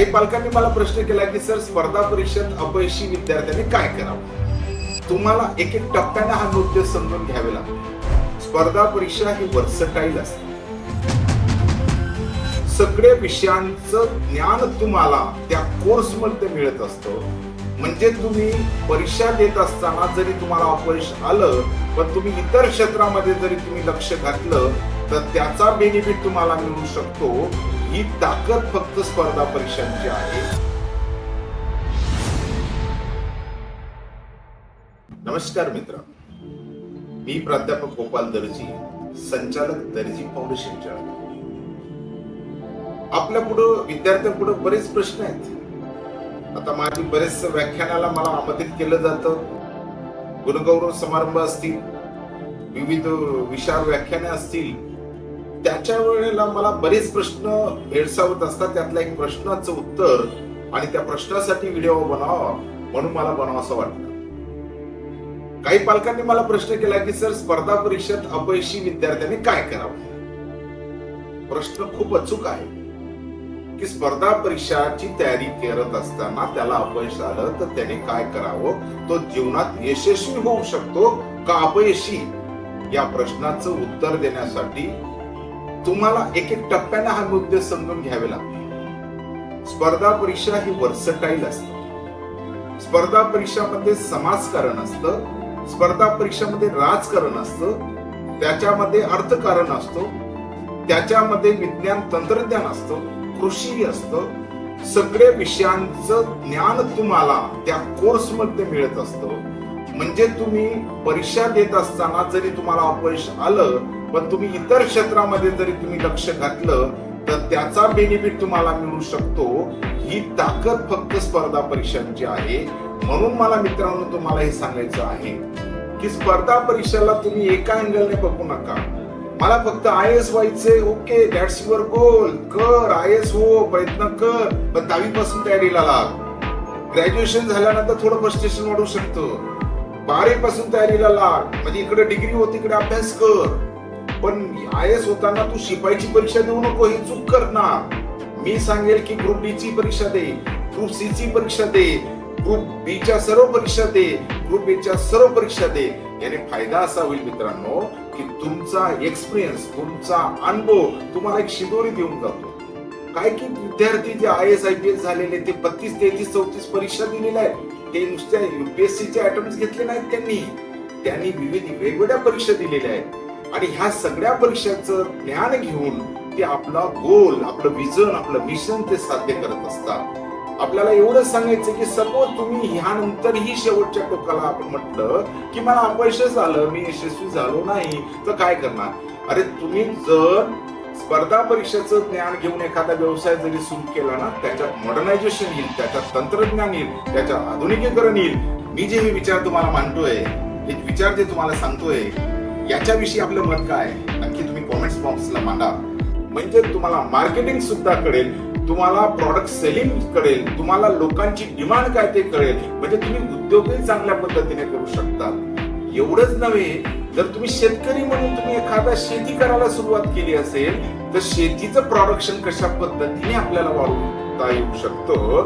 काही पालकांनी मला प्रश्न केला की सर स्पर्धा परीक्षेत अपयशी विद्यार्थ्यांनी काय करावं? तुम्हाला एक एक टप्प्याने हा नृत्य समजून घ्यावे लागतो स्पर्धा परीक्षा ही वर्सटाईल असते. सगळे विषयांचं ज्ञान तुम्हाला त्या कोर्समध्ये मिळत असतं. म्हणजे तुम्ही परीक्षा देत असताना जरी तुम्हाला अपयश आलं पण तुम्ही इतर क्षेत्रामध्ये जरी तुम्ही लक्ष घातलं तर त्याचा बेनिफिट तुम्हाला मिळू शकतो. ही ताकद फक्त स्पर्धा परीक्षांची आहे. नमस्कार मित्र मी प्राध्यापक गोपाल दर्जी संचालक दर्जी फाउंडेशनच्या आपल्या पुढं विद्यार्थ्यांपुढं बरेच प्रश्न आहेत. आता माझी बरेच व्याख्यानाला मला आमंत्रित केलं जातं. गुणगौरव समारंभ असतील विविध विशाल व्याख्याने असतील त्याच्या वेळेला मला बरेच प्रश्न भेडसावत असतात. त्यातला एक प्रश्नाचं उत्तर आणि त्या प्रश्नासाठी व्हिडिओ बनावा म्हणून मला बनावं वाटतं. काही पालकांनी मला प्रश्न केला की सर स्पर्धा परीक्षेत अपयशी विद्यार्थ्यांनी काय करावं? प्रश्न खूप अचूक आहे. की स्पर्धा परीक्षाची तयारी करत असताना त्याला अपयश आलं तर त्याने काय करावं? तो जीवनात यशस्वी होऊ शकतो का अपयशी? या प्रश्नाचं उत्तर देण्यासाठी तुम्हाला एक एक टप्प्यानं हा मुद्दे समजून घ्यावे लागते स्पर्धा परीक्षा ही वर्सटाईल असते. स्पर्धा परीक्षामध्ये समाजकारण असतं. स्पर्धा परीक्षामध्ये राजकारण असतं. त्याच्यामध्ये अर्थकारण असतो. त्याच्यामध्ये विज्ञान तंत्रज्ञान असतं. कृषी असतं. सगळे विषयांचं ज्ञान तुम्हाला त्या कोर्समध्ये मिळत असतं. म्हणजे तुम्ही परीक्षा देत असताना जरी तुम्हाला अपयश आलं पण तुम्ही इतर क्षेत्रामध्ये जरी तुम्ही लक्ष घातलं तर त्याचा बेनिफिट तुम्हाला मिळू शकतो. ही ताकद फक्त स्पर्धा परीक्षांची आहे. म्हणून मला मित्रांनो तुम्हाला हे सांगायचं आहे की स्पर्धा परीक्षेला तुम्ही एका अँगलने बघू नका. मला फक्त आय एस व्हायचंय ओके दॅट्स युअर गोल कर आय एस हो प्रयत्न कर. पण दहावी पासून तयारीला लाग ग्रॅज्युएशन झाल्यानंतर थोडं फ्रस्ट्रेशन वाढू शकतं. बारावी पासून तयारीला लाग. म्हणजे इकडे डिग्री होती इकडे अभ्यास कर. पण आय एस होताना तू शिपाईची परीक्षा देऊ नको ही चूक कर ना मी सांगेल की ग्रुप डी ची परीक्षा दे ग्रुप सी ची परीक्षा दे ग्रुप बी च्या सर्व परीक्षा दे ग्रुप ए च्या सर्व परीक्षा दे. याने फायदा असा होईल मित्रांनो की तुमचा एक्सपिरियन्स तुमचा अनुभव तुम्हाला एक शिदोरी देऊन जातो. काय की विद्यार्थी जे I S I P S झालेले ते बत्तीस तेहतीस चौतीस परीक्षा दिलेल्या आहेत. ते नुसत्या युपीएससीचे अटेम्प्ट घेतले नाहीत त्यांनी. त्यांनी विविध वेगवेगळ्या परीक्षा दिलेल्या आहेत. आणि ह्या सगळ्या परीक्षांचं ज्ञान घेऊन ते आपला गोल आपलं विजन आपलं मिशन ते साध्य करत असतात. आपल्याला एवढं सांगायचं की सपोज तुम्ही ह्यानंतरही शेवटच्या टोकाला आपण म्हटलं की मला अपयशच झालं मी यशस्वी झालो नाही तर काय करणार? अरे तुम्ही जर स्पर्धा परीक्षेचं ज्ञान घेऊन एखादा व्यवसाय जरी सुरू केला ना त्याच्यात मॉडर्नायझेशन येईल त्याच्यात तंत्रज्ञान येईल त्याच्यात आधुनिकीकरण येईल. मी जे हे विचार तुम्हाला मांडतोय हे विचार जे तुम्हाला सांगतोय याच्याविषयी आपलं मत काय? आहे? नक्की तुम्ही कॉमेंट्स बॉक्सला मांडा. म्हणजे तुम्हाला मार्केटिंग सुद्धा कळेल तुम्हाला प्रॉडक्ट सेलिंग कळेल तुम्हाला लोकांची डिमांड काय ते कळेल. म्हणजे तुम्ही उद्योगही चांगल्या पद्धतीने करू शकता एवढंच नव्हे जर तुम्ही शेतकरी म्हणून तुम्ही एखादा शेती करायला सुरुवात केली असेल तर शेतीचं प्रोडक्शन कशा पद्धतीने आपल्याला वाढवता येऊ शकतं?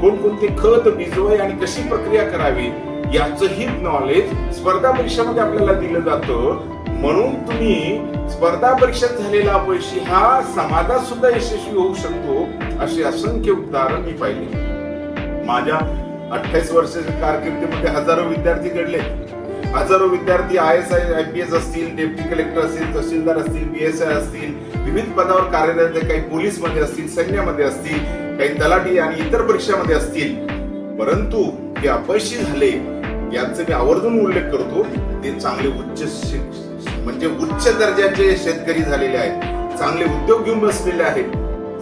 कोणकोणते खत बिजवाय आणि कशी प्रक्रिया करावी? याचही नॉलेज स्पर्धा परीक्षामध्ये आपल्याला दिलं जातं. म्हणून तुम्ही स्पर्धा परीक्षेत झालेला अपयशी हा समाजात सुद्धा यशस्वी होऊ शकतो असे असंख्य उदाहरण मी पाहिले. माझ्या अठ्ठावीस वर्षाच्या कारकिर्दीमध्ये हजारो विद्यार्थी घडले. हजारो विद्यार्थी I S I I P S असतील डेप्टी कलेक्टर असतील तहसीलदार असतील बी एस आय असतील विविध पदावर कार्यरत काही पोलीसमध्ये असतील सैन्यामध्ये असतील काही तलाठी आणि इतर परीक्षामध्ये असतील. परंतु ते अपयशी झाले. यांचं मी आवर्जून उल्लेख करतो ते चांगले उच्च म्हणजे उच्च दर्जाचे शेतकरी झालेले आहेत. चांगले उद्योग घेऊन बसलेले आहेत.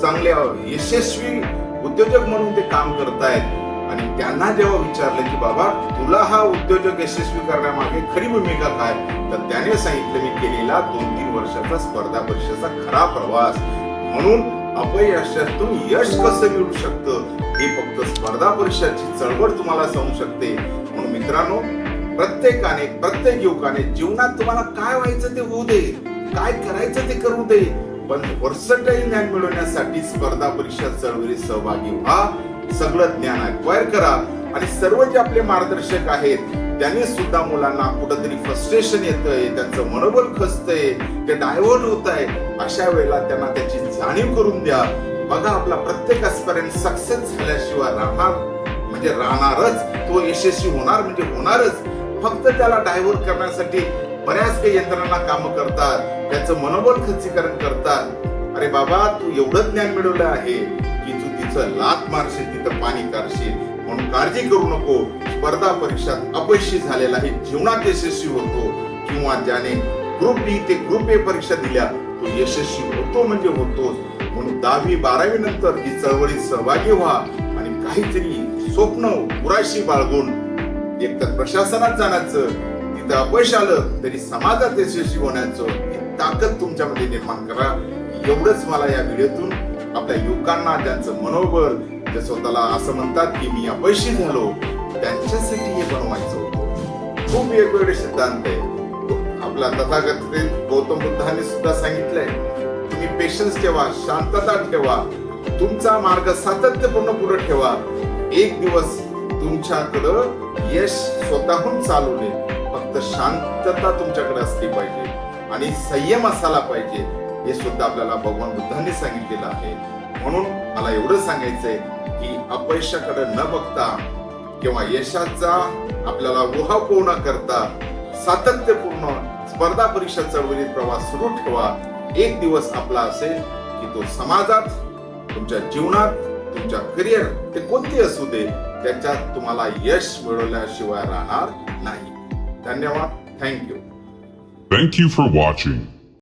चांगले यशस्वी उद्योजक म्हणून ते काम करतायत. आणि त्यांना जेव्हा विचारलं की बाबा तुला हा उद्योजक यशस्वी करण्यामागे खरी भूमिका काय? तर त्याने सांगितलं मी केलेला दोन तीन वर्षाचा स्पर्धा परीक्षेचा खरा प्रवास. म्हणून अपयशातून यश कसं मिळू शकतं? हे फक्त स्पर्धा परीक्षाची चळवळ तुम्हाला सांगू शकते. मित्रांनो प्रत्येकाने प्रत्येक युवकाने जीवनात तुम्हाला काय व्हायचं ते होऊ दे काय करायचं ते करू दे पण वर्सटाईल ज्ञान मिळवण्यासाठी स्पर्धा परीक्षा चळवळीत सहभागी व्हा सगळं ज्ञान अक्वायर करा आणि सर्व जे आपले मार्गदर्शक आहेत त्यांनी सुद्धा मुलांना कुठंतरी फ्रस्ट्रेशन येतंय त्यांचं मनोबल खचतंय ते डायव्हर्ट होत आहे अशा वेळेला त्यांना त्याची जाणीव करून द्या. बघा आपला प्रत्येक आजपर्यंत सक्सेस झाल्याशिवाय राहणार म्हणजे राहणारच तो यशस्वी होणार म्हणजे होणारच. फक्त त्याला डायव्हर्ट करण्यासाठी बऱ्याच काही यंत्रणा काम करतात त्याचं मनोबल खच्चीकरण करतात. अरे बाबा तू एवढं ज्ञान मिळवलं आहे की तू तिचं लात मारशील तिथं पाणी काढशील. म्हणून काळजी करू नको. स्पर्धा परीक्षात अपयशी झालेला आहे. जीवनात यशस्वी होतो. किंवा ज्याने ग्रुप डी ते ग्रुप ए परीक्षा दिल्या तो यशस्वी होतो म्हणजे होतोच. म्हणून दहावी बारावी नंतर ही चळवळीत सहभागी व्हा आणि काहीतरी स्वप्न पुराशी बाळगून एक तर प्रशासनात जाण्याचं तिथं अपयश आलं तरी समाजात यशस्वी होण्याचं ही ताकद तुमच्यामध्ये निर्माण करा. एवढंच मला या व्हिडिओतून आपल्या युवकांना त्यांचं मनोबल जे स्वतःला असं म्हणतात की मी अपयशी झालो त्यांच्यासाठी हे बनवायचं होतं. खूप वेगवेगळे सिद्धांत आहे आपला तथागत गौतम बुद्धाने सुद्धा सांगितलंय तुम्ही पेशन्स ठेवा शांतता ठेवा तुमचा मार्ग सातत्यपूर्ण पुढे ठेवा. एक दिवस तुमच्याकडं यश स्वतःहून चालू नये फक्त शांतता तुमच्याकडे असली पाहिजे आणि संयम असायला पाहिजे हे सुद्धा आपल्याला भगवान बुद्धांनी सांगितलेलं आहे. म्हणून मला एवढं सांगायचंय की अपयशाकडे न बघता किंवा यशाचा आपल्याला उहापोह न करता सातत्यपूर्ण स्पर्धा परीक्षा चळवळीत प्रवास सुरू ठेवा. एक दिवस आपला असेल की तो समाजात तुमच्या जीवनात तुमच्या करिअर ते कोणते असू दे त्याच्यात तुम्हाला यश मिळवल्याशिवाय राहणार नाही. धन्यवाद. Thank you. Thank you for watching.